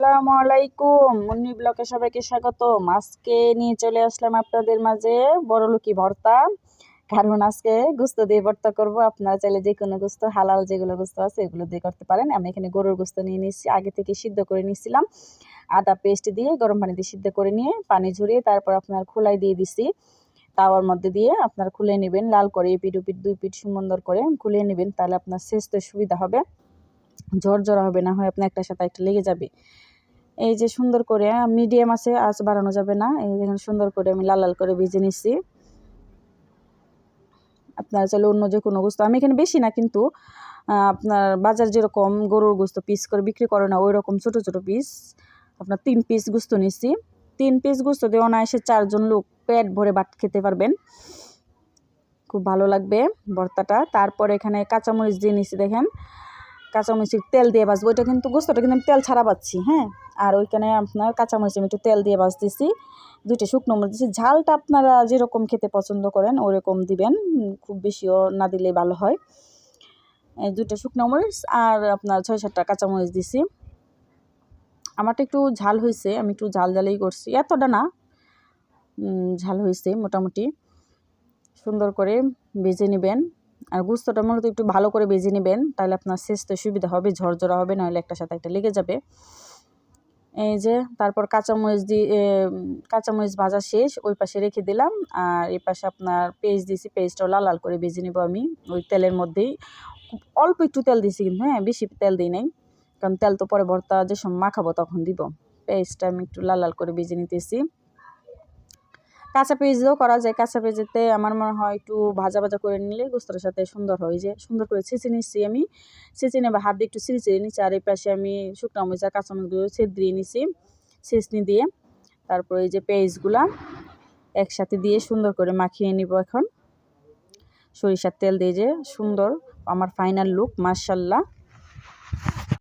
আসসালামু আলাইকুম। মুন্নি ব্লকে সবাইকে স্বাগতম। আজকে নিয়ে চলে আসলাম আপনাদের মাঝে বড় লুকি ভর্তা। কারণ আজকে গুস্ত দিয়ে ভর্তা করব। আপনারা চাইলে যে কোনো গুস্ত, হালাল যেগুলো গুস্ত আছে এগুলো দিয়ে করতে পারেন। আমি এখানে গরুর গুস্ত নিয়ে নিচ্ছি আগে থেকে সিদ্ধ করে নিয়েছিলাম। আদা পেস্ট দিয়ে গরম পানি দিয়ে সিদ্ধ করে নিয়ে পানি ঝরিয়ে তারপর আপনার খোলাই দিয়ে দিছি। তাওয়ার মধ্যে দিয়ে আপনার খুলে নেবেন, লাল করে এপিট উপিট দুই পিঠ সুন্দর করে খুলে নেবেন, তাহলে আপনার সেচতে সুবিধা হবে। ঝরঝরা হবে না হয়, আপনার একটা সাথে একটা লেগে যাবে। এই যে সুন্দর করে মিডিয়াম আছে আঁচ বাড়ানো যাবে না। এই দেখেন সুন্দর করে আমি লাল লাল করে ভেজে নিচ্ছি আপনার চাইলে অন্য যে কোনো গোস্ত, আমি এখানে বেশি না, কিন্তু আপনার বাজার যেরকম গরুর গোস্ত পিস করে বিক্রি করে না ওই রকম ছোটো ছোটো পিস আপনার তিন পিস গোস্ত নিচ্ছি তিন পিস গোস্ত দিয়ে অনায়াসে চারজন লোক পেট ভরে বাট খেতে পারবেন। খুব ভালো লাগবে ভর্তাটা তারপর এখানে কাঁচামরিচ দিয়ে নিচ্ছি দেখেন। কাঁচামরিচের তেল দিয়ে বাজবো ওইটা কিন্তু গোস্তটা কিন্তু আমি তেল ছাড়া পাচ্ছি হ্যাঁ? আর ওইখানে আপনার কাঁচামরিচ আমি একটু তেল দিয়ে বাজতেছি দুইটা শুকনো মরিচ দিচ্ছি ঝালটা আপনারা যেরকম খেতে পছন্দ করেন ওরকম দিবেন, খুব বেশিও না দিলে ভালো হয়। দুইটা শুকনো মরিচ আর আপনার ছয় সাতটা কাঁচামরিচ দিছি। আমারটা একটু ঝাল হয়েছে, আমি একটু ঝাল ঝালেই করছি। এতটা না ঝাল হয়েছে মোটামুটি। সুন্দর করে ভেজে নেবেন। আর গুস্তটা মূলত একটু ভালো করে বেজে নেবেন, তাহলে আপনার সেচতে সুবিধা হবে, ঝরঝরা হবে, নাহলে একটা সাথে একটা লেগে যাবে। এই যে, তারপর কাঁচামরিচ দিয়ে কাঁচামরিচ ভাজা শেষ, ওই পাশে রেখে দিলাম, আর এই পাশে আপনার পেস্ট দিয়েছি পেস্টটাও লাল লাল করে বেজে নেব আমি, ওই তেলের মধ্যেই। অল্প একটু তেল দিয়েছি কিন্তু হ্যাঁ বেশি তেল দিই নাই, কারণ তেল তো পরে ভর্তা যে সময় মাখাবো তখন দিব। পেস্টটা আমি একটু লাল লাল করে বেজে নিতেছি। কাঁচা পেঁয়াজ দিয়েও করা যায়। কাঁচা পেঁয়াজেতে আমার মনে হয় একটু ভাজা ভাজা করে নিলে গোস্তটার সাথে সুন্দর হয়। যে সুন্দর করে ছেঁচে নিচ্ছি আমি। ছেঁচে নেব হাত দিয়ে একটু ছিঁড়ে ছিঁড়ে নিচ্ছি আর এই পাশে আমি শুকনো মরিচ আর কাঁচামরিচগুলো ছেদ দিয়ে নিছি ছেঁচনি দিয়ে। তারপর এই যে পেঁয়াজগুলা একসাথে দিয়ে সুন্দর করে মাখিয়ে নিব এখন। সরিষার তেল দিয়ে যে সুন্দর। আমার ফাইনাল লুক মার্শাল্লাহ